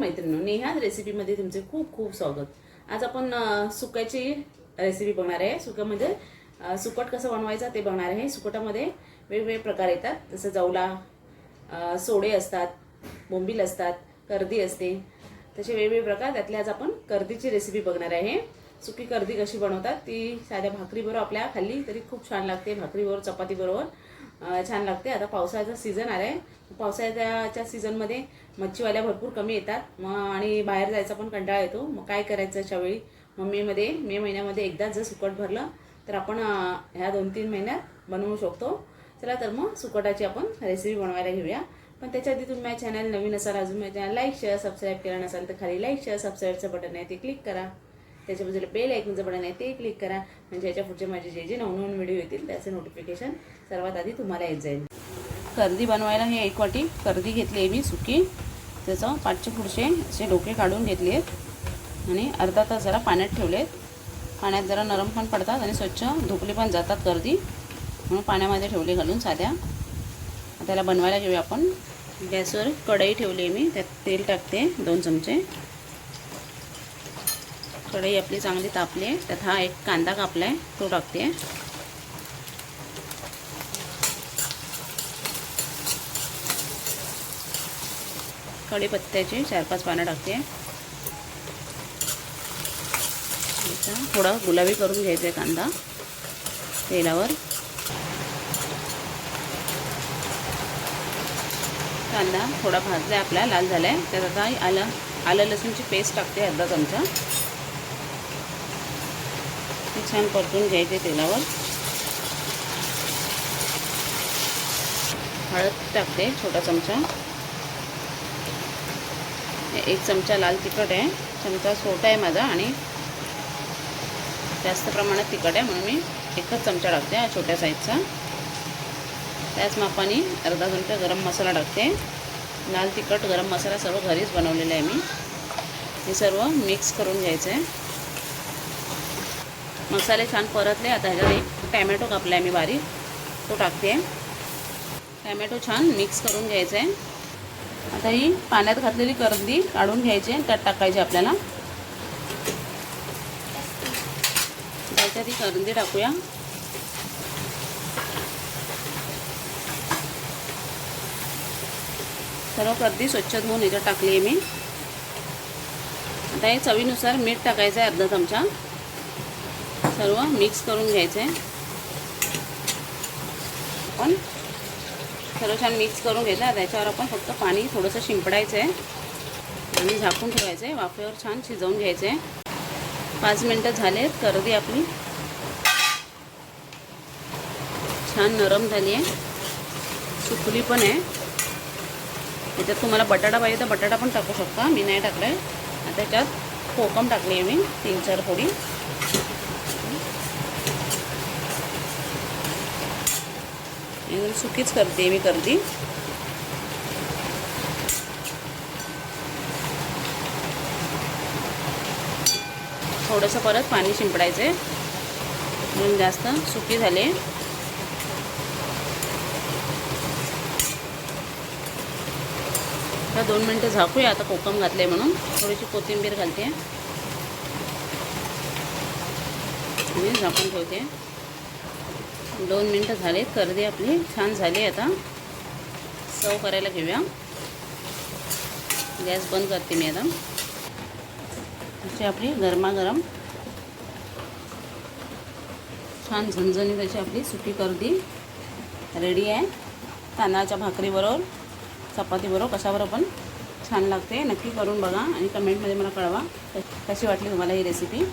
मैत्रिणी नेहा रेसिपीमध्ये तुमचे खूप खूप स्वागत. आज आपण सुक्याची रेसिपी बघणार आहे. सुक्यामध्ये म्हणजे सुकट कसं बनवायचं ते बघणार आहे. सुकटामध्ये वेगवेगळे प्रकार येतात. जसं जवला सोडे असतात बोंबील असतात कर्दी असते. तसे वेगवेगळे प्रकार. त्यातले आज आपण कर्दीची रेसिपी बघणार आहे. सुकी कर्दी कशी बनवतात ती साध्या भाकरीबरोबर आपल्या खाल्ली तरी खूप छान लागते. भाकरीबरोबर चपातीबरोबर. छान लागते आता पावसाळ्याचा सीझन आला आहे पावसाळ्याच्या सीझनमध्ये मच्छीवाल्या भरपूर कमी येतात. मग आणि बाहेर जायचा पण कंटाळा येतो. मग काय करायचं अशा वेळी मग मेमध्ये मे महिन्यामध्ये एकदाच जर सुकट भरलं तर आपण ह्या दोन तीन महिन्यात बनवू शकतो. चला तर मग सुकटाची आपण रेसिपी बनवायला घेऊया. पण त्याच्या आधी तुम्ही माझ्या चॅनल नवीन असाल अजून माझ्या चॅनल लाईक शेअर सबस्क्राईब केलं नसाल तर खाली लाईक शेअर सबस्क्राईबचं बटन आहे ते क्लिक करा. त्याच्या बाजूला बेल ऐकूनचं बटन आहे ते क्लिक करा. म्हणजे याच्या पुढचे माझे जे जे नवनवीन व्हिडिओ येतील त्याचे नोटिफिकेशन सर्वात आधी तुम्हाला येत जाईल. कर्दी बनवायला हे एक वाटी कर्दी घेतली आहे मी सुकी. त्याचं पाठचे पुढचे असे डोके काढून घेतले आहेत. आणि अर्धा तास जरा पाण्यात ठेवले आहेत. पाण्यात जरा नरम पण पडतात आणि स्वच्छ धुकली पण जातात कर्दी. म्हणून पाण्यामध्ये ठेवले घालून साध्या. त्याला बनवायला घेऊया आपण. गॅसवर कढई ठेवली आहे मी त्यात तेल टाकते दोन चमचे. कढई आपली चांगली तापली आहे. त्यात हा एक कांदा कापला आहे. तो टाकते. कढीपत्त्याची चार पाच पानं टाकते. थोडा गुलाबी करून घ्यायचा आहे कांदा तेलावर. कांदा थोडा भाजला आहे आपला लाल झाला आहे त्यात आता आलं आलं लसूणची पेस्ट टाकते अर्धा चमचा. ते छान परतून घ्यायचे तेलावर. हळद टाकते छोटा चमचा. एक चमचा लाल तिखट आहे. चमचा छोटा आहे माझा आणि जास्त प्रमाणात तिखट आहे म्हणून मी एकच चमचा टाकते हा छोट्या साईजचा. त्याच मापाने अर्धा चमचा गरम मसाला टाकते. लाल तिखट गरम मसाला सर्व घरीच बनवलेला आहे मी. हे सर्व मिक्स करून घ्यायचं आहे मसाले छान परतले. आता ह्याच्यात एक टॅमॅटो कापला आहे मी बारीक. तो टाकते. टॅमॅटो छान मिक्स करून घ्यायचं आहे आता ही पाण्यात घातलेली करंदी काढून घ्यायची आहे त्यात टाकायची आपल्याला. त्याच्यात ही करंदी टाकूया. सर्व करदी स्वच्छ धुवून याच्यात टाकली आहे मी. आता हे चवीनुसार मीठ टाकायचं आहे अर्धा चमचा. सर्व मिक्स करून घ्यायचं. आहे आपण सर्व छान मिक्स करून घ्यायचं आहे त्याच्यावर आपण फक्त पाणी थोडंसं शिंपडायचं आहे आणि झाकून ठेवायचं आहे वाफेवर छान शिजवून घ्यायचं आहे पाच मिनटं झाले करदी आपली. छान नरम झाली आहे सुकली पण आहे. याच्यात तुम्हाला बटाटा पाहिजे तर बटाटा पण टाकू शकता. मी नाही टाकला आहे त्याच्यात कोकम टाकली आहे मी. तीन चार फोडी. एकदम सुकीच करते मी करते. थोडंसं परत पाणी शिंपडायचं आहे म्हणून जास्त सुकी झाले. आता दोन मिनटं झाकूया आता कोकम घातले म्हणून. थोडीशी कोथिंबीर घालते. आणि झाकून ठेवते. दोन मिनटं झाले करदे आपली छान झाली आता. सव करायला घेऊया. गॅस बंद करते मी आता. अशी आपली गरमागरम. छान झणझणीत अशी आपली सुकी करदी रेडी आहे. तांदळाच्या भाकरीबरोबर चपातीबरोबर कशाबरोबर पण छान लागते. नक्की करून बघा आणि कमेंटमध्ये मला कळवा कशी वाटली तुम्हाला ही रेसिपी